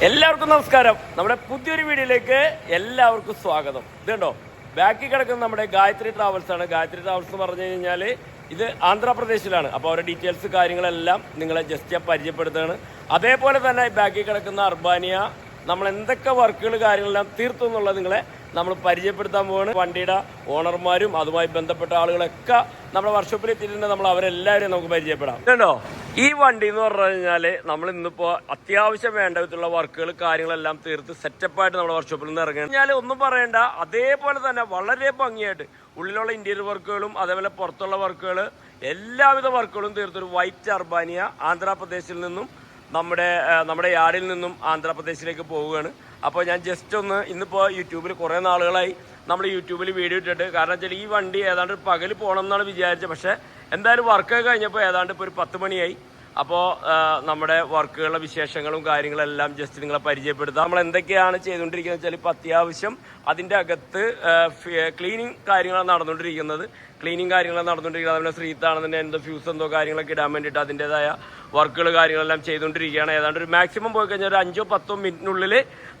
എല്ലാവർക്കും നമസ്കാരം നമ്മുടെ പുതിയൊരു വീഡിയോയിലേക്ക് എല്ലാവർക്കും സ്വാഗതം ഇതുണ്ടോ ബാക്കി കിടക്കുന്ന നമ്മുടെ ഗായത്രി ട്രാവൽസ് ആണ് ഗായത്രി ട്രാവൽസ് എന്ന് പറഞ്ഞു കഴിഞ്ഞാൽ ഇത് ആന്ധ്രാപ്രദേശിലാണ് അപ്പോൾ അവരുടെ ഡീറ്റെയിൽസ് കാര്യങ്ങളെല്ലാം നിങ്ങളെ ജസ്റ്റ് പരിചയപ്പെടുത്തുകയാണ് അതേപോലെ തന്നെ ബാക്കി കിടക്കുന്ന അർബാനിയ നമ്മൾ എന്തൊക്കെ വർക്കുകൾ കാര്യങ്ങളെല്ലാം തീർത്തു എന്നുള്ളത് നിങ്ങളെ നമ്മൾ പരിചയപ്പെടുത്താൻ പോവാണ്. വണ്ടിയുടെ ഓണർമാരും അതുമായി ബന്ധപ്പെട്ട ആളുകളൊക്കെ നമ്മുടെ വർക്ക്ഷോപ്പിൽ എത്തിയിട്ടുണ്ട്. നമ്മൾ അവരെല്ലാവരെയും നമുക്ക് പരിചയപ്പെടാം. കേട്ടോ ഈ വണ്ടി എന്ന് പറഞ്ഞു കഴിഞ്ഞാൽ നമ്മൾ ഇന്നിപ്പോൾ അത്യാവശ്യം വേണ്ട വിധത്തിലുള്ള വർക്കുകൾ കാര്യങ്ങളെല്ലാം തീർത്ത് സെറ്റപ്പായിട്ട് നമ്മുടെ വർക്ക്ഷോപ്പിൽ നിന്ന് ഇറങ്ങി കഴിഞ്ഞാൽ ഒന്നും പറയണ്ട. അതേപോലെ തന്നെ വളരെ ഭംഗിയായിട്ട് ഉള്ളിലുള്ള ഇന്റീരിയർ വർക്കുകളും അതേപോലെ പുറത്തുള്ള വർക്കുകൾ എല്ലാവിധ വർക്കുകളും തീർത്തൊരു വൈറ്റ് അർബാനിയ ആന്ധ്രാപ്രദേശിൽ നിന്നും നമ്മുടെ നമ്മുടെ യാർഡിൽ നിന്നും ആന്ധ്രാപ്രദേശിലേക്ക് പോവുകയാണ്. അപ്പോൾ ഞാൻ ജസ്റ്റ് ഒന്ന് ഇന്നിപ്പോൾ യൂട്യൂബിൽ കുറേ നാളുകളായി നമ്മൾ യൂട്യൂബിൽ വീഡിയോ ഇട്ടിട്ട്. കാരണം വെച്ചാൽ ഈ വണ്ടി ഏതാണ്ട് പകൽ പോകണം എന്നാണ് വിചാരിച്ചത്. പക്ഷേ എന്തായാലും വർക്കൊക്കെ കഴിഞ്ഞപ്പോൾ ഏതാണ്ട് ഇപ്പോൾ ഒരു പത്ത് മണിയായി. അപ്പോൾ നമ്മുടെ വർക്കുകളുടെ വിശേഷങ്ങളും കാര്യങ്ങളെല്ലാം ജസ്റ്റ് നിങ്ങളെ പരിചയപ്പെടുത്താം. നമ്മൾ എന്തൊക്കെയാണ് ചെയ്തുകൊണ്ടിരിക്കുന്നത് വെച്ചാൽ ഇപ്പോൾ അത്യാവശ്യം അതിന്റെ അകത്ത് ക്ലീനിങ് കാര്യങ്ങളാണ് നടന്നുകൊണ്ടിരിക്കുന്നത്. ക്ലീനിങ് കാര്യങ്ങളാണ് നടന്നുകൊണ്ടിരിക്കുന്നത്. അതുപോലെ ശ്രീത്താണെന്നെ എന്തോ ഫ്യൂസ് എന്തോ കാര്യങ്ങളൊക്കെ ഇടാൻ വേണ്ടിയിട്ട് അതിന്റെതായ വർക്കുകൾ കാര്യങ്ങളെല്ലാം ചെയ്തുകൊണ്ടിരിക്കുകയാണ്. ഏതാണ്ട് ഒരു മാക്സിമം പോയി കഴിഞ്ഞാൽ ഒരു അഞ്ചോ പത്തോ മിനിറ്റിനുള്ളിൽ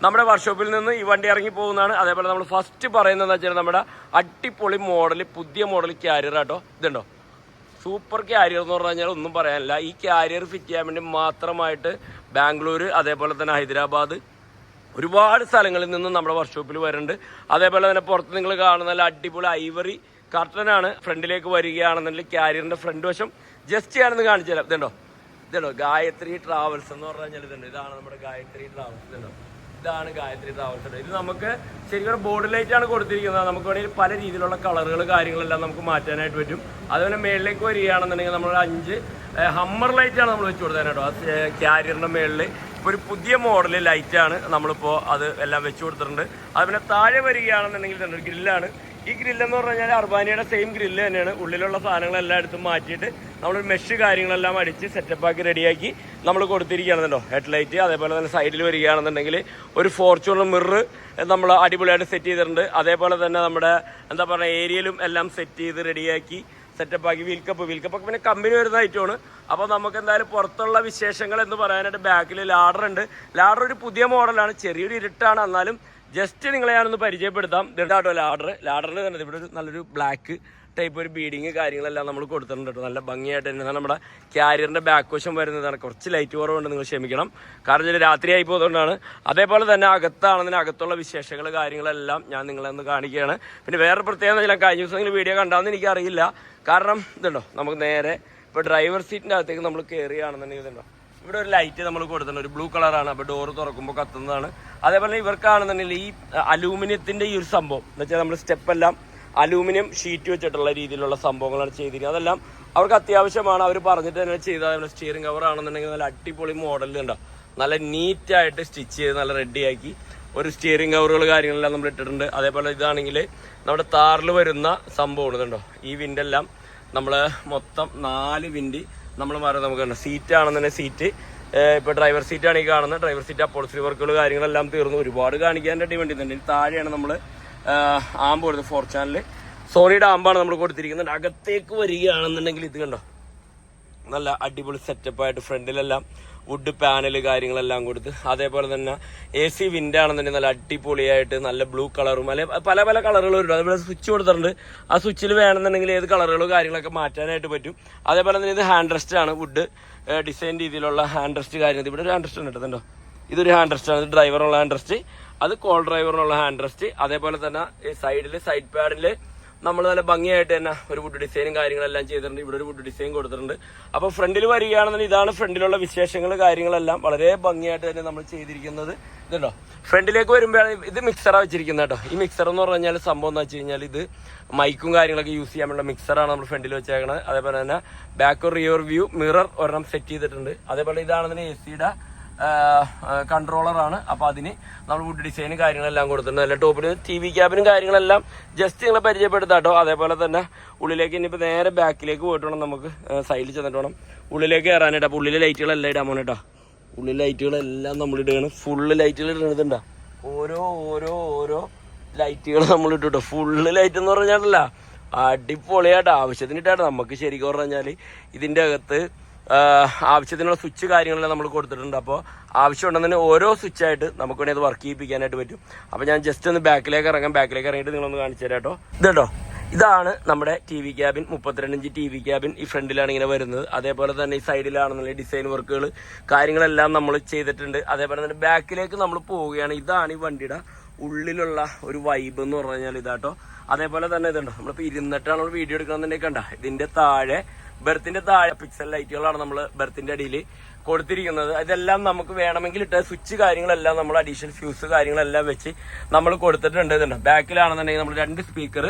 നമ്മുടെ വർക്ക്ഷോപ്പിൽ നിന്ന് ഈ വണ്ടി ഇറങ്ങി പോകുന്നതാണ്. അതേപോലെ നമ്മൾ ഫസ്റ്റ് പറയുന്നതെന്ന് വെച്ചാൽ നമ്മുടെ അടിപൊളി മോഡൽ പുതിയ മോഡൽ ക്യാരിയർ കേട്ടോ ഇതുണ്ടോ? സൂപ്പർ ക്യാരിയർ എന്ന് പറഞ്ഞു കഴിഞ്ഞാൽ ഒന്നും പറയാനില്ല. ഈ ക്യാരിയർ ഫിറ്റ് ചെയ്യാൻ വേണ്ടി മാത്രമായിട്ട് ബാംഗ്ലൂർ അതേപോലെ തന്നെ ഹൈദരാബാദ് ഒരുപാട് സ്ഥലങ്ങളിൽ നിന്ന് നമ്മുടെ വർക്ക്ഷോപ്പിൽ വരുന്നുണ്ട്. അതേപോലെ തന്നെ പുറത്ത് നിങ്ങൾ കാണുന്ന നല്ല അടിപൊളി ഐവറി കർട്ടനാണ് ഫ്രണ്ടിലേക്ക് വരികയാണെന്നുണ്ടെങ്കിൽ ക്യാരിയറിന്റെ ഫ്രണ്ട് വശം ജസ്റ്റ് ഞാനൊന്ന് കാണിച്ചു തരാം ഇതുണ്ടോ? ഇതുണ്ടോ? ഗായത്രി ട്രാവൽസ് എന്ന് പറഞ്ഞു കഴിഞ്ഞാൽ ഇതുണ്ട്. ഇതാണ് നമ്മുടെ ഗായത്രി ട്രാവൽസ് ഇതുണ്ടോ? ഇതാണ് ഗായത്രി ട്രാവൽസ് ഇത് നമുക്ക് ശരിക്കും ബോർഡ് ലൈറ്റ് ആണ് കൊടുത്തിരിക്കുന്നത്. നമുക്ക് വേണമെങ്കിൽ പല രീതിയിലുള്ള കളറുകൾ കാര്യങ്ങളെല്ലാം നമുക്ക് മാറ്റാനായിട്ട് പറ്റും. അതുപോലെ മേളിലേക്ക് വരികയാണെന്നുണ്ടെങ്കിൽ നമ്മൾ അഞ്ച് ഹമ്മർ ലൈറ്റ് ആണ് നമ്മൾ വെച്ച് കൊടുത്തതിനോ ആ ക്യാരിയറിന്റെ മേളിൽ ഒരു പുതിയ മോഡൽ ലൈറ്റാണ് നമ്മളിപ്പോൾ അത് എല്ലാം വെച്ച് കൊടുത്തിട്ടുണ്ട്. അതുപോലെ താഴെ വരികയാണെന്നുണ്ടെങ്കിൽ തന്നെ ഒരു ഗ്രില്ലാണ് ഈ ഗ്രില്ല് എന്ന് പറഞ്ഞു കഴിഞ്ഞാൽ അർബാനിയുടെ സെയിം ഗ്രില്ല് തന്നെയാണ്. ഉള്ളിലുള്ള സാധനങ്ങളെല്ലാം എടുത്ത് മാറ്റിയിട്ട് നമ്മൾ മെഷ് കാര്യങ്ങളെല്ലാം അടിച്ച് സെറ്റപ്പാക്കി റെഡിയാക്കി നമ്മൾ കൊടുത്തിരിക്കുകയാണെന്നുണ്ടോ? ഹെഡ് ലൈറ്റ് അതേപോലെ തന്നെ സൈഡിൽ വരികയാണെന്നുണ്ടെങ്കിൽ ഒരു ഫോർച്യൂണർ മിറർ നമ്മൾ അടിപൊളിയായിട്ട് സെറ്റ് ചെയ്തിട്ടുണ്ട്. അതേപോലെ തന്നെ നമ്മുടെ എന്താ പറയുക ഏരിയയിലും എല്ലാം സെറ്റ് ചെയ്ത് റെഡിയാക്കി സെറ്റപ്പാക്കി വീൽ കപ്പ് വീൽ കപ്പ് പിന്നെ കമ്പനി വരുന്ന ഐറ്റമാണ് അപ്പോൾ നമുക്ക് എന്തായാലും പുറത്തുള്ള വിശേഷങ്ങൾ എന്ന് പറയാനായിട്ട് ബാക്കിൽ ലാഡർ ഉണ്ട്. ലാഡർ ഒരു പുതിയ മോഡലാണ് ചെറിയൊരു ഇരുട്ടാണ്. എന്നാലും ജസ്റ്റ് നിങ്ങളെ ഞാനൊന്ന് പരിചയപ്പെടുത്താം. ഇതാട്ടോ ലാഡർ ലാഡറിൽ തന്നെ ഇവിടെ ഒരു നല്ലൊരു ബ്ലാക്ക് ടൈപ്പ് ഒരു ബീഡിങ് കാര്യങ്ങളെല്ലാം നമ്മൾ കൊടുത്തിട്ടുണ്ട് കേട്ടോ. നല്ല ഭംഗിയായിട്ട് തന്നെ. നമ്മുടെ ക്യാരിയറിന്റെ ബാക്ക് വശം വരുന്നതാണ്. കുറച്ച് ലൈറ്റ് കുറവുണ്ട് നിങ്ങൾ ക്ഷമിക്കണം. കാരണം ഇതിൽ രാത്രിയായി പോകുന്നതുകൊണ്ടാണ് അതേപോലെ തന്നെ അകത്താണെന്നതിന് അകത്തുള്ള വിശേഷങ്ങൾ കാര്യങ്ങളെല്ലാം ഞാൻ നിങ്ങളെ ഒന്ന് കാണിക്കുകയാണ്. പിന്നെ വേറെ പ്രത്യേകത ഞാൻ കഴിഞ്ഞ ദിവസം നിങ്ങൾ വീഡിയോ കണ്ടാന്ന് എനിക്കറിയില്ല. കാരണം ഇതുണ്ടോ നമുക്ക് നേരെ ഇപ്പോൾ ഡ്രൈവർ സീറ്റിന്റെ അകത്തേക്ക് നമ്മൾ കയറുകയാണെന്നുണ്ടെങ്കിൽ ഇതുണ്ടോ ഇവിടെ ഒരു ലൈറ്റ് നമ്മൾ കൊടുത്തിട്ടുണ്ട്. ഒരു ബ്ലൂ കളറാണ് അപ്പോൾ ഡോറ് തുറക്കുമ്പോൾ കത്തുന്നതാണ്. അതേപോലെ ഇവർക്കാണെന്നുണ്ടെങ്കിൽ ഈ അലൂമിനിയത്തിന്റെ ഈ ഒരു സംഭവം. എന്ന് വെച്ചാൽ നമ്മൾ സ്റ്റെപ്പ് എല്ലാം അലൂമിനിയം ഷീറ്റ് വെച്ചിട്ടുള്ള രീതിയിലുള്ള സംഭവങ്ങളാണ് ചെയ്തിരിക്കുന്നത്. അതെല്ലാം അവർക്ക് അത്യാവശ്യമാണ്. അവർ പറഞ്ഞിട്ട് തന്നെ ചെയ്ത സ്റ്റിയറിംഗ് കവർ ആണെന്നുണ്ടെങ്കിൽ നല്ല അടിപൊളി മോഡലിൽ ഉണ്ടോ. നല്ല നീറ്റായിട്ട് സ്റ്റിച്ച് ചെയ്ത് നല്ല റെഡിയാക്കി ഒരു സ്റ്റിയറിംഗ് കവറുകൾ കാര്യങ്ങളെല്ലാം നമ്മൾ ഇട്ടിട്ടുണ്ട്. അതേപോലെ ഇതാണെങ്കിൽ നമ്മുടെ താറിൽ വരുന്ന സംഭവമാണ് ഇതുണ്ടോ ഈ വിൻഡെല്ലാം നമ്മൾ മൊത്തം നാല് വിൻഡ് നമ്മൾ മാറി നമുക്ക് കണ്ട. സീറ്റ് ആണെന്നുണ്ടെങ്കിൽ സീറ്റ് ഇപ്പൊ ഡ്രൈവർ സീറ്റ് ആണ് ഈ കാണുന്നത്. ഡ്രൈവർ സീറ്റ് അപ്പോൾസറി വർക്കുകൾ കാര്യങ്ങളെല്ലാം തീർന്നു. ഒരുപാട് കാണിക്കാൻ വേണ്ടി ഇനി താഴെയാണ് നമ്മൾ ആമ്പ് കൊടുത്തത് ഫോർ ചാനൽ സോണിയുടെ ആമ്പാണ് നമ്മൾ കൊടുത്തിരിക്കുന്നത്. അകത്തേക്ക് വരികയാണെന്നുണ്ടെങ്കിൽ ഇത് കണ്ടോ. നല്ല അടിപൊളി സെറ്റപ്പായിട്ട് ഫ്രണ്ടിലെല്ലാം വുഡ് പാനൽ കാര്യങ്ങളെല്ലാം കൊടുത്ത്. അതേപോലെ തന്നെ എ സി വിൻഡ് ആണെന്നുണ്ടെങ്കിൽ നല്ല അടിപൊളിയായിട്ട് നല്ല ബ്ലൂ കളറും അല്ലെ പല പല കളറുകളും ഉണ്ട് അതേപോലെ സ്വിച്ച് കൊടുത്തിട്ടുണ്ട്. ആ സ്വിച്ചിൽ വേണമെന്നുണ്ടെങ്കിൽ ഏത് കളറുകളോ കാര്യങ്ങളൊക്കെ മാറ്റാനായിട്ട് പറ്റും. അതേപോലെ തന്നെ ഇത് ഹാൻഡ് റെസ്റ്റ് ആണ്. വുഡ് ഡിസൈൻ രീതിയിലുള്ള ഹാൻഡ് റെസ്റ്റ് കാര്യങ്ങൾ ഇവിടെ ഒരു ഹാൻഡ് റെസ്റ്റ് ഉണ്ട് ഇതൊരു ഹാൻഡ് റെസ്റ്റ് ആണ്. ഇത് ഹാൻഡ് റെസ്റ്റ് അത് കോൾ ഡ്രൈവറിനുള്ള ഹാൻഡ് റെസ്റ്റ് അതേപോലെ തന്നെ സൈഡിൽ സൈഡ് പാഡിൽ നമ്മൾ നല്ല ഭംഗിയായിട്ട് തന്നെ ഒരു വുഡ് ഡിസൈനും കാര്യങ്ങളെല്ലാം ചെയ്തിട്ടുണ്ട്. ഇവിടെ ഒരു വുഡ് ഡിസൈൻ കൊടുത്തിട്ടുണ്ട്. അപ്പോൾ ഫ്രണ്ടിൽ വരികയാണെന്നുണ്ടെങ്കിൽ ഇതാണ് ഫ്രണ്ടിലുള്ള വിശേഷങ്ങൾ കാര്യങ്ങളെല്ലാം വളരെ ഭംഗിയായിട്ട് തന്നെ നമ്മൾ ചെയ്തിരിക്കുന്നത്. ഇതുണ്ടോ? ഫ്രണ്ടിലേക്ക് വരുമ്പോഴാണ് ഇത് മിക്സറാണ് വെച്ചിരിക്കുന്നത് കേട്ടോ. ഈ മിക്സർ എന്ന് പറഞ്ഞു കഴിഞ്ഞാൽ സംഭവം എന്ന് വെച്ച് കഴിഞ്ഞാൽ ഇത് മൈക്കും കാര്യങ്ങളൊക്കെ യൂസ് ചെയ്യാൻ വേണ്ട മിക്സറാണ് നമ്മൾ ഫ്രണ്ടിൽ വെച്ചേക്കുന്നത് അതേപോലെ തന്നെ ബാക്ക് റിയർ വ്യൂ മിറർ ഒരെണ്ണം സെറ്റ് ചെയ്തിട്ടുണ്ട്. അതേപോലെ ഇതാണെന്നുണ്ടെങ്കിൽ എ സിയുടെ കൺട്രോളറാണ് അപ്പോൾ അതിന് നമ്മൾ വുഡ് ഡിസൈനും കാര്യങ്ങളെല്ലാം കൊടുത്തിട്ടുണ്ട്. അല്ല ടോപ്പിന് ടി വി ക്യാബിനും കാര്യങ്ങളെല്ലാം ജസ്റ്റ് നിങ്ങളെ പരിചയപ്പെടുത്താം കേട്ടോ അതേപോലെ തന്നെ ഉള്ളിലേക്ക് ഇനിയിപ്പോൾ നേരെ ബാക്കിലേക്ക് പോയിട്ട് വേണം നമുക്ക് സൈഡിൽ ചെന്നിട്ട് വേണം. ഉള്ളിലേക്ക് കയറാനായിട്ട് അപ്പോൾ ഉള്ളിലെ ലൈറ്റുകളെല്ലാം ഇടാൻ പോകണം കേട്ടോ ഉള്ളിലെ ലൈറ്റുകളെല്ലാം നമ്മൾ ഇടുകയാണ്. ഫുള്ള് ലൈറ്റുകൾ ഇടുന്നതുണ്ടാ ഓരോ ഓരോ ഓരോ ലൈറ്റുകൾ നമ്മൾ ഇട്ടുട്ടോ ഫുള്ള് ലൈറ്റ് എന്ന് പറഞ്ഞാലല്ല അടിപൊളിയായിട്ട് ആവശ്യത്തിന് ഇട്ടാട്ടോ നമുക്ക് ശരിക്കും പറഞ്ഞാൽ ഇതിന്റെ അകത്ത് ആവശ്യത്തിനുള്ള സ്വിച്ച് കാര്യങ്ങളെല്ലാം നമ്മൾ കൊടുത്തിട്ടുണ്ട്. അപ്പോൾ ആവശ്യമുണ്ടെന്ന് ഓരോ സ്വിച്ച് ആയിട്ട് നമുക്ക് വേണമെങ്കിൽ അത് വർക്ക് ചെയ്യിപ്പിക്കാനായിട്ട് പറ്റും. അപ്പോൾ ഞാൻ ജസ്റ്റ് ഒന്ന് ബാക്കിലേക്ക് ഇറങ്ങാം. ബാക്കിലേക്ക് ഇറങ്ങിയിട്ട് നിങ്ങളൊന്ന് കാണിച്ചു തരാം കേട്ടോ ഇതാണ് നമ്മുടെ ടി വി ക്യാബിൻ മുപ്പത്തിരണ്ട് ഇഞ്ച് ടി വി ക്യാബിൻ ഈ ഫ്രണ്ടിലാണ് ഇങ്ങനെ വരുന്നത്. അതേപോലെ തന്നെ ഈ സൈഡിലാണെന്നുള്ള ഡിസൈൻ വർക്കുകൾ കാര്യങ്ങളെല്ലാം നമ്മൾ ചെയ്തിട്ടുണ്ട്. അതേപോലെ തന്നെ ബാക്കിലേക്ക് നമ്മൾ പോവുകയാണ്. ഇതാണ് ഈ വണ്ടിയുടെ ഉള്ളിലുള്ള ഒരു വൈബ് എന്ന് പറഞ്ഞു കഴിഞ്ഞാൽ ഇതാട്ടോ. അതേപോലെ തന്നെ ഇതുണ്ടോ നമ്മളിപ്പോൾ ഇരുന്നിട്ടാണ് നമ്മൾ വീഡിയോ എടുക്കണമെന്നുണ്ടെങ്കിൽ കണ്ട? ഇതിന്റെ താഴെ ബെർത്തിന്റെ താഴെ പിക്സൽ ലൈറ്റുകളാണ് നമ്മൾ ബെർത്തിന്റെ അടിയിൽ കൊടുത്തിരിക്കുന്നത്. ഇതെല്ലാം നമുക്ക് വേണമെങ്കിൽ ഇട്ട സ്വിച്ച് കാര്യങ്ങളെല്ലാം നമ്മൾ അഡീഷണൽ ഫ്യൂസ് കാര്യങ്ങളെല്ലാം വെച്ച് നമ്മൾ കൊടുത്തിട്ടുണ്ട് ഇതുണ്ടോ? ബാക്കിലാണെന്നുണ്ടെങ്കിൽ നമ്മൾ രണ്ട് സ്പീക്കർ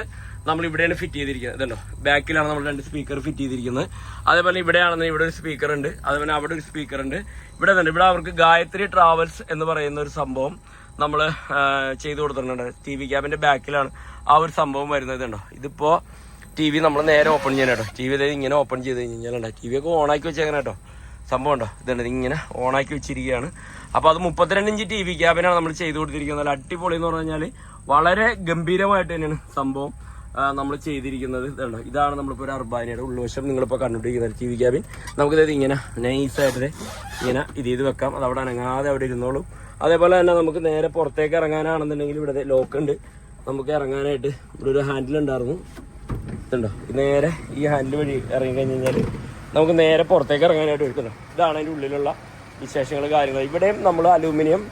നമ്മൾ ഇവിടെയാണ് ഫിറ്റ് ചെയ്തിരിക്കുന്നത്. ഇതുണ്ടോ? ബാക്കിലാണ് നമ്മൾ രണ്ട് സ്പീക്കർ ഫിറ്റ് ചെയ്തിരിക്കുന്നത്. അതേപോലെ ഇവിടെയാണെന്ന് ഇവിടെ ഒരു സ്പീക്കർ ഉണ്ട്. അതേപോലെ അവിടെ ഒരു സ്പീക്കർ ഉണ്ട്. ഇവിടെ തന്നെ ഇവിടെ അവർക്ക് ഗായത്രി ട്രാവൽസ് എന്ന് പറയുന്ന ഒരു സംഭവം നമ്മൾ ചെയ്തു കൊടുത്തിട്ടുണ്ട്. ടി വി ക്യാബിന്റെ ബാക്കിലാണ് ആ ഒരു സംഭവം വരുന്നത് ഇതുണ്ടോ? ഇതിപ്പോ ടി വി നമ്മൾ നേരെ ഓപ്പൺ ചെയ്യണം കേട്ടോ. ടി വി ഇങ്ങനെ ഓപ്പൺ ചെയ്ത് കഴിഞ്ഞാൽ ടി വി ഒക്കെ ഓണാക്കി വെച്ചേക്കണം കേട്ടോ. സംഭവം ഉണ്ടോ? ഇതുണ്ട് ഇങ്ങനെ ഓണാക്കി വെച്ചിരിക്കുകയാണ്. അപ്പോൾ അത് മുപ്പത്തിരണ്ട് ഇഞ്ച് ടി വി ക്യാബിനാണ് നമ്മൾ ചെയ്തു കൊടുത്തിരിക്കുന്നത്. അടിപൊളി എന്ന് പറഞ്ഞു കഴിഞ്ഞാൽ വളരെ ഗംഭീരമായിട്ട് തന്നെയാണ് സംഭവം നമ്മൾ ചെയ്തിരിക്കുന്നത്. ഇതാണ് ഇതാണ് നമ്മളിപ്പോൾ ഒരു അർബാനിയുടെ ഉൾവശം നിങ്ങളിപ്പോൾ കണ്ടുപിടിക്കുന്നത് ടി വി ക്യാബിൻ നമുക്കിത് ഇങ്ങനെ നൈസായിട്ട് ഇങ്ങനെ ഇത് ചെയ്ത് വെക്കാം. അത് അവിടെ അനങ്ങാതെ അവിടെ ഇരുന്നോളും. അതേപോലെ തന്നെ നമുക്ക് നേരെ പുറത്തേക്ക് ഇറങ്ങാനാണെന്നുണ്ടെങ്കിൽ ഇവിടെ ലോക്ക് ഉണ്ട്. നമുക്ക് ഇറങ്ങാനായിട്ട് ഇവിടെ ഒരു ഹാൻഡിൽ ഉണ്ടായിരുന്നു. ഇതുണ്ടോ ഇത് നേരെ ഈ ഹാൻഡിൽ വഴി ഇറങ്ങി കഴിഞ്ഞ് കഴിഞ്ഞാൽ നമുക്ക് നേരെ പുറത്തേക്ക് ഇറങ്ങാനായിട്ട് എടുക്കുന്നു ഇതാണ് അതിന്റെ ഉള്ളിലുള്ള വിശേഷങ്ങൾ കാര്യങ്ങൾ ഇവിടെയും നമ്മൾ അലൂമിനിയം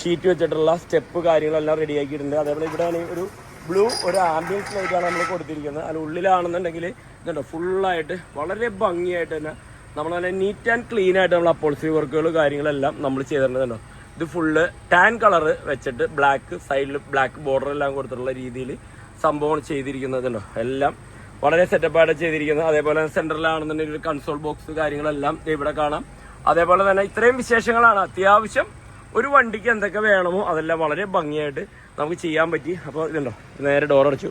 ഷീറ്റ് വെച്ചിട്ടുള്ള സ്റ്റെപ്പ് കാര്യങ്ങളെല്ലാം റെഡിയാക്കിയിട്ടുണ്ട് അതേപോലെ ഇവിടെ ആണെങ്കിൽ ഒരു ബ്ലൂ ഒരു ആംബിയൻസ് ലൈറ്റാണ് നമ്മൾ കൊടുത്തിരിക്കുന്നത്. അതിൽ ഉള്ളിലാണെന്നുണ്ടെങ്കിൽ ഇതുണ്ടോ? ഫുള്ളായിട്ട് വളരെ ഭംഗിയായിട്ട് തന്നെ നമ്മൾ നല്ല നീറ്റ് ആൻഡ് ക്ലീൻ ആയിട്ട് നമ്മൾ അപ്പോൾസി വർക്കുകൾ കാര്യങ്ങളെല്ലാം നമ്മൾ ചെയ്തിട്ടുണ്ടോ ഇത് ഫുള്ള് ടാൻ കളർ വെച്ചിട്ട് ബ്ലാക്ക് സൈഡിൽ ബ്ലാക്ക് ബോർഡർ എല്ലാം കൊടുത്തിട്ടുള്ള രീതിയിൽ സംഭവം ചെയ്തിരിക്കുന്നത് എല്ലാം വളരെ സെറ്റപ്പായിട്ട് ചെയ്തിരിക്കുന്നത് അതേപോലെ സെന്ററിലാണെന്നുണ്ടെങ്കിൽ കൺസോൾ ബോക്സ് കാര്യങ്ങളെല്ലാം ഇവിടെ കാണാം. അതേപോലെ തന്നെ ഇത്രയും വിശേഷങ്ങളാണ്. അത്യാവശ്യം ഒരു വണ്ടിക്ക് എന്തൊക്കെ വേണമോ അതെല്ലാം വളരെ ഭംഗിയായിട്ട് നമുക്ക് ചെയ്യാൻ പറ്റി. അപ്പോൾ ഇതുണ്ടോ? നേരെ ഡോർ അടച്ചു.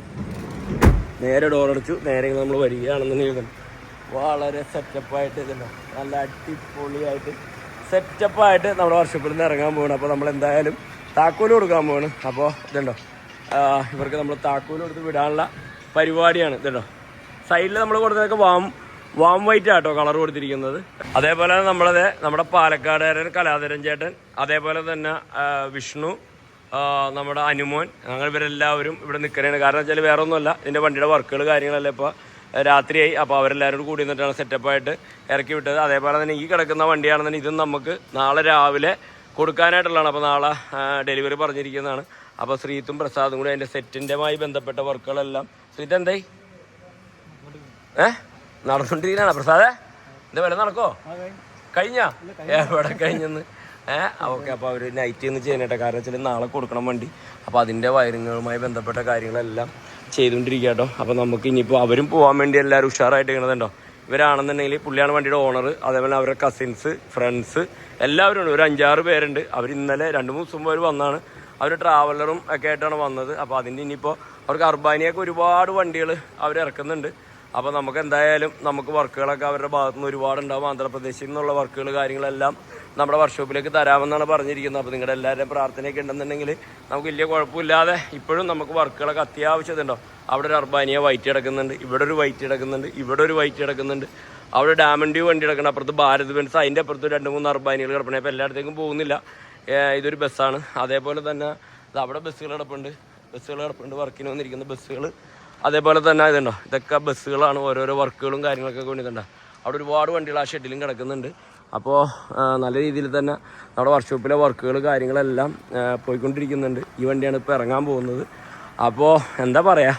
നേരെ ഡോർ അടച്ചു. നേരെ നമ്മൾ വരികയാണെന്നുണ്ടെങ്കിൽ വളരെ സെറ്റപ്പായിട്ട് ഇതുണ്ടോ? നല്ല അടിപൊളിയായിട്ട് സെറ്റപ്പായിട്ട് നമ്മുടെ വർഷപ്പിൽ നിന്ന് ഇറങ്ങാൻ പോകണം അപ്പോൾ നമ്മൾ എന്തായാലും താക്കോൽ കൊടുക്കാൻ പോവാണ്. അപ്പോൾ ഇതുണ്ടോ? ഇവർക്ക് നമ്മൾ താക്കോൽ കൊടുത്ത് വിടാനുള്ള പരിപാടിയാണ് ഇതോ സൈഡിൽ നമ്മൾ കൊടുത്തതൊക്കെ warm warm white auto colour കൊടുത്തിരിക്കുന്നത്. അതേപോലെ നമ്മളത് നമ്മുടെ പാലക്കാടുകാരൻ കലാധരൻ ചേട്ടൻ അതേപോലെ തന്നെ വിഷ്ണു നമ്മുടെ അനുമോൻ ഞങ്ങൾ ഇവരെല്ലാവരും ഇവിടെ നിൽക്കണേണ്. കാരണം വെച്ചാൽ വേറെ ഒന്നുമല്ല ഇതിന്റെ വണ്ടിയുടെ വർക്കുകൾ കാര്യങ്ങളെല്ലാം ഇപ്പോൾ രാത്രിയായി. അപ്പോൾ അവരെല്ലാവരും കൂടി നിന്നിട്ടാണ് സെറ്റപ്പായിട്ട് ഇറക്കി വിട്ടത്. അതേപോലെ തന്നെ ഈ കിടക്കുന്ന വണ്ടിയാണെന്നുണ്ടെങ്കിൽ ഇതും നമുക്ക് നാളെ രാവിലെ കൊടുക്കാനായിട്ടുള്ളതാണ്. അപ്പോൾ നാളെ ഡെലിവറി പറഞ്ഞിരിക്കുന്നതാണ്. അപ്പോൾ ശ്രീത്തും പ്രസാദും കൂടി അതിന്റെ സെറ്റിന്റെമായി ബന്ധപ്പെട്ട വർക്കുകളെല്ലാം. ശ്രീത്ത് എന്തായി ഏ? നടന്നുകൊണ്ടിരിക്കണ പ്രസാദേ? ഇത് വില നടക്കോ കഴിഞ്ഞ? എവിടെ കഴിഞ്ഞെന്ന്? ഏഹ് ഓക്കെ അപ്പോൾ അവർ നൈറ്റ് ഒന്ന് ചെയ്യണേട്ടെ. കാരണം വെച്ചാൽ നാളെ കൊടുക്കണം വണ്ടി. അപ്പോൾ അതിന്റെ വയറിങ്ങുകളുമായി ബന്ധപ്പെട്ട കാര്യങ്ങളെല്ലാം ചെയ്തുകൊണ്ടിരിക്കുക കേട്ടോ അപ്പോൾ നമുക്ക് ഇനിയിപ്പോൾ അവരും പോകാൻ വേണ്ടി എല്ലാവരും ഉഷാറായിട്ട് ഇരിക്കണതുണ്ടോ ഇവരാണെന്നുണ്ടെങ്കിൽ പുള്ളിയാണ് വണ്ടിയുടെ ഓണർ അതേപോലെ അവരുടെ കസിൻസ് ഫ്രണ്ട്സ് എല്ലാവരും ഉണ്ട് ഒരു അഞ്ചാറ് പേരുണ്ട്. അവർ ഇന്നലെ രണ്ട് മൂന്ന് ദിവസം മുമ്പ് വന്നാണ്. അവർ ട്രാവലറും ഒക്കെ ആയിട്ടാണ് വന്നത്. അപ്പോൾ അതിന്റെ ഇനിയിപ്പോൾ അവർക്ക് അർബാനിയൊക്കെ ഒരുപാട് വണ്ടികൾ അവർ ഇറക്കുന്നുണ്ട്. അപ്പോൾ നമുക്ക് എന്തായാലും നമുക്ക് വർക്കുകളൊക്കെ അവരുടെ ഭാഗത്തു നിന്ന് ഒരുപാടുണ്ടാവും. ആന്ധ്രാപ്രദേശിൽ നിന്നുള്ള വർക്കുകൾ കാര്യങ്ങളെല്ലാം നമ്മുടെ വർക്ക്ഷോപ്പിലേക്ക് തരാമെന്നാണ് പറഞ്ഞിരിക്കുന്നത്. അപ്പോൾ നിങ്ങളുടെ എല്ലാവരുടെയും പ്രാർത്ഥനയൊക്കെ ഉണ്ടെന്നുണ്ടെങ്കിൽ നമുക്ക് വലിയ കുഴപ്പമില്ലാതെ ഇപ്പോഴും നമുക്ക് വർക്കുകളൊക്കെ അത്യാവശ്യമുണ്ടോ അവിടെ ഒരു അർബാനിയ വൈറ്റ് കിടക്കുന്നുണ്ട് ഇവിടെ ഒരു വൈറ്റ് കിടക്കുന്നുണ്ട് ഇവിടെ ഒരു വൈറ്റ് കിടക്കുന്നുണ്ട്. അവിടെ ഡാമൻഡ്യൂ വണ്ടി കിടക്കണം അപ്പുറത്ത് ഭാരത് ബെൻസ് അതിന്റെ അപ്പുറത്ത് രണ്ട് മൂന്ന് അർബാനികൾ കിടപ്പണേ അപ്പോൾ എല്ലായിടത്തേക്കും പോകുന്നില്ല. ഇതൊരു ബസ്സാണ്. അതേപോലെ തന്നെ അവിടെ ബസ്സുകൾ കിടപ്പുണ്ട്. ബസ്സുകൾ കിടപ്പുണ്ട്. വർക്കിന് വന്നിരിക്കുന്ന ബസ്സുകൾ. അതേപോലെ തന്നെ ഇതുണ്ടോ? ഇതൊക്കെ ബസ്സുകളാണ്. ഓരോരോ വർക്കുകളും കാര്യങ്ങളൊക്കെ കൊണ്ടിട്ടുണ്ടോ അവിടെ ഒരുപാട് വണ്ടികൾ ആ ഷെഡിലും കിടക്കുന്നുണ്ട്. അപ്പോൾ നല്ല രീതിയിൽ തന്നെ നമ്മുടെ വർക്ക്ഷോപ്പിലെ വർക്കുകൾ കാര്യങ്ങളെല്ലാം പോയിക്കൊണ്ടിരിക്കുന്നുണ്ട്. ഈ വണ്ടിയാണ് ഇപ്പോൾ ഇറങ്ങാൻ പോകുന്നത്. അപ്പോൾ എന്താ പറയുക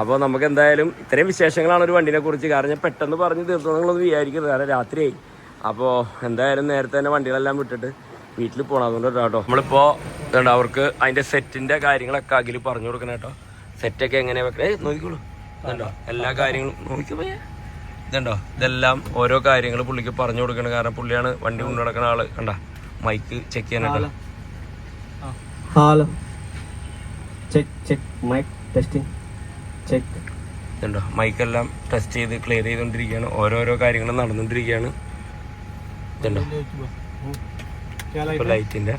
അപ്പോൾ നമുക്ക് എന്തായാലും ഇത്രയും വിശേഷങ്ങളാണ് ഒരു വണ്ടിനെ കുറിച്ച്. കാരണം ഞാൻ പെട്ടെന്ന് പറഞ്ഞ് തീർത്തു വിചാരിക്കരുത്. കാരണം രാത്രിയായി. അപ്പോൾ എന്തായാലും നേരത്തെ തന്നെ വണ്ടികളെല്ലാം വിട്ടിട്ട് വീട്ടിൽ പോകണം അതുകൊണ്ട് കേട്ടോ. നമ്മളിപ്പോൾ ഇതുണ്ട് അവർക്ക് അതിന്റെ സെറ്റിന്റെ കാര്യങ്ങളൊക്കെ അഖിൽ പറഞ്ഞു കൊടുക്കണം കേട്ടോ. സെറ്റൊക്കെ എങ്ങനെ വെക്കണേ? നോക്കിക്കോളൂ. ഇതുണ്ടോ? എല്ലാ കാര്യങ്ങളും നോക്കിക്കോ പയ്യെ. ഇതുണ്ടോ? ഇതെല്ലാം ഓരോ കാര്യങ്ങൾ പുള്ളിക്ക് പറഞ്ഞു കൊടുക്കണം കാരണം പുള്ളിയാണ് വണ്ടി കൊണ്ടു നടക്കുന്ന ആൾ. കണ്ട? Mic check ചെയ്യാനായിട്ടോ hello check check mic testing check ഇതുണ്ടോ? മൈക്കെല്ലാം ടെസ്റ്റ് ചെയ്ത് ക്ലിയർ ചെയ്തുകൊണ്ടിരിക്കുകയാണ് ഓരോരോ കാര്യങ്ങളും നടന്നുകൊണ്ടിരിക്കുകയാണ് ഇതുണ്ടോ? ലൈറ്റിന്റെ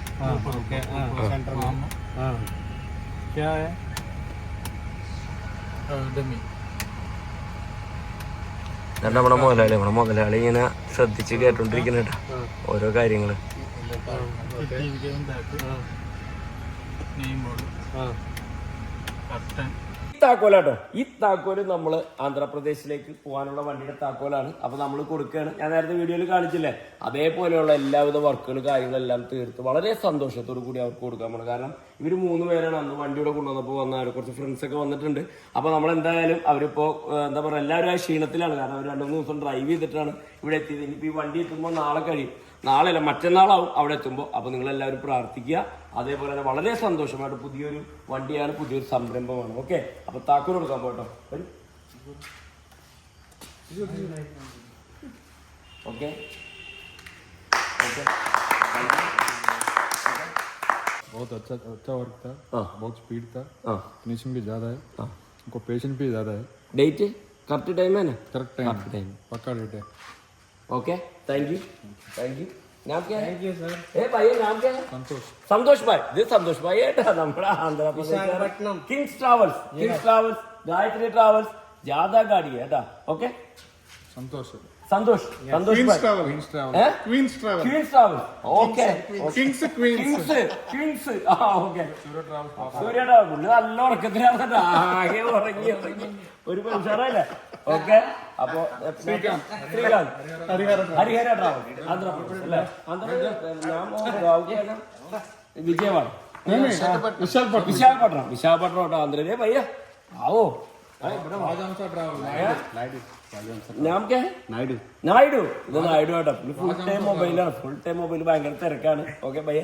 നമ്മുടെ മുതലാളി നമ്മുടെ മുതലാളി ഇങ്ങനെ ശ്രദ്ധിച്ച് കേട്ടോണ്ടിരിക്കുന്ന ഓരോ കാര്യങ്ങൾ. കട്ടൻ താക്കോലാട്ടോ ഈ താക്കോൽ നമ്മൾ ആന്ധ്രാപ്രദേശിലേക്ക് പോകാനുള്ള വണ്ടിയുടെ താക്കോലാണ് അപ്പോൾ നമ്മൾ കൊടുക്കുകയാണ്. ഞാൻ നേരത്തെ വീഡിയോയിൽ കാണിച്ചില്ലേ? അതേപോലെയുള്ള എല്ലാവിധ വർക്കുകൾ കാര്യങ്ങളെല്ലാം തീർത്ത് വളരെ സന്തോഷത്തോടു കൂടി അവർക്ക് കൊടുക്കാൻ പോകണം കാരണം ഇവർ മൂന്ന് പേരാണ് അന്ന് വണ്ടിയുടെ കൊണ്ടുവന്നപ്പോൾ വന്നവർ കുറച്ച് ഫ്രണ്ട്സൊക്കെ വന്നിട്ടുണ്ട്. അപ്പോൾ നമ്മൾ എന്തായാലും അവരിപ്പോൾ എന്താ പറയുക എല്ലാവരും ആ ക്ഷീണത്തിലാണ്. കാരണം അവർ രണ്ട് മൂന്ന് ദിവസം ഡ്രൈവ് ചെയ്തിട്ടാണ് ഇവിടെ എത്തിയത്. ഇനിയിപ്പോൾ ഈ വണ്ടി എത്തുമ്പോൾ നാളെ കഴിയും. നാളെ അല്ല മറ്റന്നാളാവും അവിടെ എത്തുമ്പോൾ അപ്പോൾ നിങ്ങൾ എല്ലാവരും പ്രാർത്ഥിക്കുക അതേപോലെ തന്നെ വളരെ സന്തോഷമായിട്ട് പുതിയൊരു വണ്ടിയാണ് പുതിയൊരു സംരംഭമാണ് ഓക്കെ അപ്പോൾ താക്കോൽ കൊടുക്കാൻ പോട്ടോ വരൂ ഓക്കെ ഓക്കെ बहुत अच्छा अच्छा वर्क था हाँ। बहुत स्पीड था ആ फिनिशिंग भी ज़्यादा है हाँ। उनको पेशेंस भी ज़्यादा है ഡേറ്റ് കറക്റ്റ് ടൈം തന്നെ करेक्ट टाइम കറക്റ്റ് ടൈം पक्का डेट है Okay thank you thank you नाम क्या है? यू सर ए भाई नाम क्या है? संतोष. संतोष भाई ये संतोष भाई ये हमारा Andhra Pradesh Kings Travels Kings Travels Gayatri Travels ज़्यादा गाड़ी है okay Santosh Santosh Santosh Queens Travel okay Kings Queens Queens ആ ഓക്കെ സൂര്യ ട്രാവൽ പുള്ളി നല്ല ഉറക്കത്തിലാണ് ആകെ ഉറങ്ങി ഉറങ്ങി. ഒരു ഉഷാറല്ലേ ഓക്കെ അപ്പോ ശ്രീകാന്ത്. ഹരിഹര ട്രാവൽ ആന്ധ്രാപ്രദേശ് അല്ലേ? ആന്ധ്രാപ്രദേശ്. വിജയവാഡ. വിശാഖപട്ടണം വിശാഖപട്ടണം വിശാഖപട്ടണം ആന്ധ്രയിലെ പയ്യ ആവോ. നായിഡു. നായിഡു? ഇത് നായിഡു കേട്ടോ ഫുൾ ടൈം മൊബൈലാണ് ഫുൾ ടൈം മൊബൈൽ ഭയങ്കര തിരക്കാണ്. ഓക്കെ പയ്യ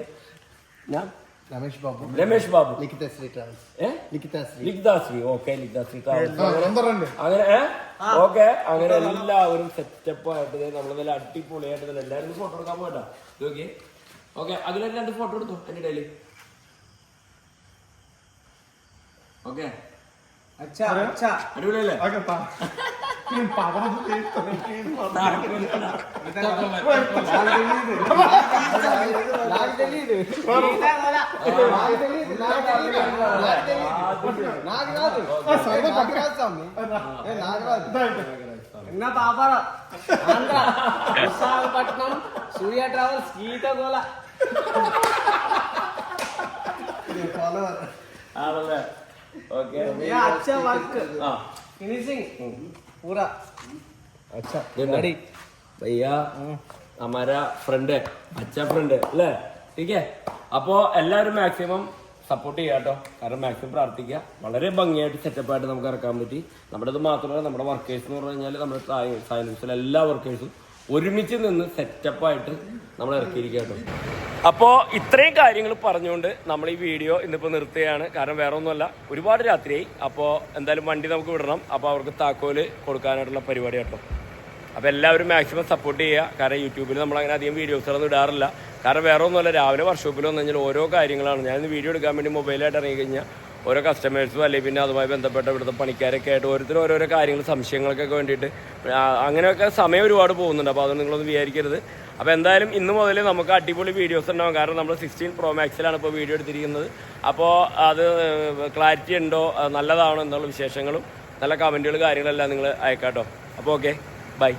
ഞാൻ Ramesh Babu. Ramesh Babu. Likhitha Sri. Travels Likhithasri okay Likhithasri travels. അങ്ങനെ ഓക്കെ അങ്ങനെ എല്ലാവരും സെറ്റപ്പ് ആയിട്ട് ദേ നമ്മൾ നല്ല അടിപൊളിയായിട്ട് നല്ല എല്ലാവരും ഫോട്ടോ എടുക്കാൻ പോകട്ടെ. ഓക്കെ ഓക്കെ അതിലെ രണ്ട് ഫോട്ടോ എടുത്തു എന്റെ ഇടയിൽ ഓക്കെ അടിപൊളിയല്ലേ? എന്നാ പാപ്പാറ ആന്ധ്ര വിശാഖപട്ടണം സൂര്യ ട്രാവൽസ് ഗീത കോല ആണല്ലേ? Okay ah. mm-hmm. या mm. अच्छा वर्क हां पूरा अच्छा भैया अच्छा അല്ലേ ठीक है? അപ്പോൾ എല്ലാവരും മാക്സിമം സപ്പോർട്ട് ചെയ്യാം കേട്ടോ കാരണം മാക്സിമം പ്രാർത്ഥിക്കുക. വളരെ ഭംഗിയായിട്ട് സെറ്റപ്പായിട്ട് നമുക്ക് ഇറക്കാൻ പറ്റി. നമ്മുടെ ഇത് മാത്രമല്ല നമ്മുടെ വർക്കേഴ്സ് എന്ന് പറഞ്ഞു കഴിഞ്ഞാൽ നമ്മുടെ സയൻസിലെ എല്ലാ വർക്കേഴ്സും ഒരുമിച്ച് നിന്ന് സെറ്റപ്പായിട്ട് നമ്മൾ ഇറക്കിയിരിക്കുക അപ്പോ അപ്പോൾ ഇത്രയും കാര്യങ്ങൾ പറഞ്ഞുകൊണ്ട് നമ്മൾ ഈ വീഡിയോ ഇന്നിപ്പോൾ നിർത്തുകയാണ്. കാരണം വേറെ ഒന്നുമല്ല ഒരുപാട് രാത്രിയായി. അപ്പോൾ എന്തായാലും വണ്ടി നമുക്ക് വിടണം. അപ്പോൾ അവർക്ക് താക്കോൽ കൊടുക്കാനായിട്ടുള്ള പരിപാടി കേട്ടോ. അപ്പോൾ എല്ലാവരും മാക്സിമം സപ്പോർട്ട് ചെയ്യുക. കാരണം യൂട്യൂബിൽ നമ്മൾ അങ്ങനെ അധികം വീഡിയോസുകളൊന്നും ഇടാറില്ല. കാരണം വേറെ ഒന്നുമല്ല രാവിലെ വർക്ക്ഷോപ്പിൽ വന്നു കഴിഞ്ഞാൽ ഓരോ കാര്യങ്ങളാണ്. ഞാൻ വീഡിയോ എടുക്കാൻ വേണ്ടി മൊബൈലായിട്ട് ഇറങ്ങി കഴിഞ്ഞാൽ ഓരോ കസ്റ്റമേഴ്സും അല്ലെങ്കിൽ പിന്നെ അതുമായി ബന്ധപ്പെട്ട ഇവിടുത്തെ പണിക്കാരൊക്കെ ആയിട്ട് ഓരോരുത്തരും ഓരോരോ കാര്യങ്ങൾ സംശയങ്ങൾക്കൊക്കെ വേണ്ടിയിട്ട് അങ്ങനെയൊക്കെ സമയം ഒരുപാട് പോകുന്നുണ്ട്. അപ്പോൾ അതൊന്നും നിങ്ങളൊന്നും വിചാരിക്കരുത്. അപ്പോൾ എന്തായാലും ഇന്ന് മുതൽ നമുക്ക് അടിപൊളി വീഡിയോസ് ഉണ്ടാവും. കാരണം നമ്മൾ സിക്സ്റ്റീൻ പ്രോ മാക്സിലാണ് ഇപ്പോൾ വീഡിയോ എടുത്തിരിക്കുന്നത്. അപ്പോൾ അത് ക്ലാരിറ്റി ഉണ്ടോ? നല്ലതാണോ എന്നുള്ള വിശേഷങ്ങളും നല്ല കമന്റുകൾ കാര്യങ്ങളെല്ലാം നിങ്ങൾ അയക്കാട്ടോ. അപ്പോൾ ഓക്കെ ബൈ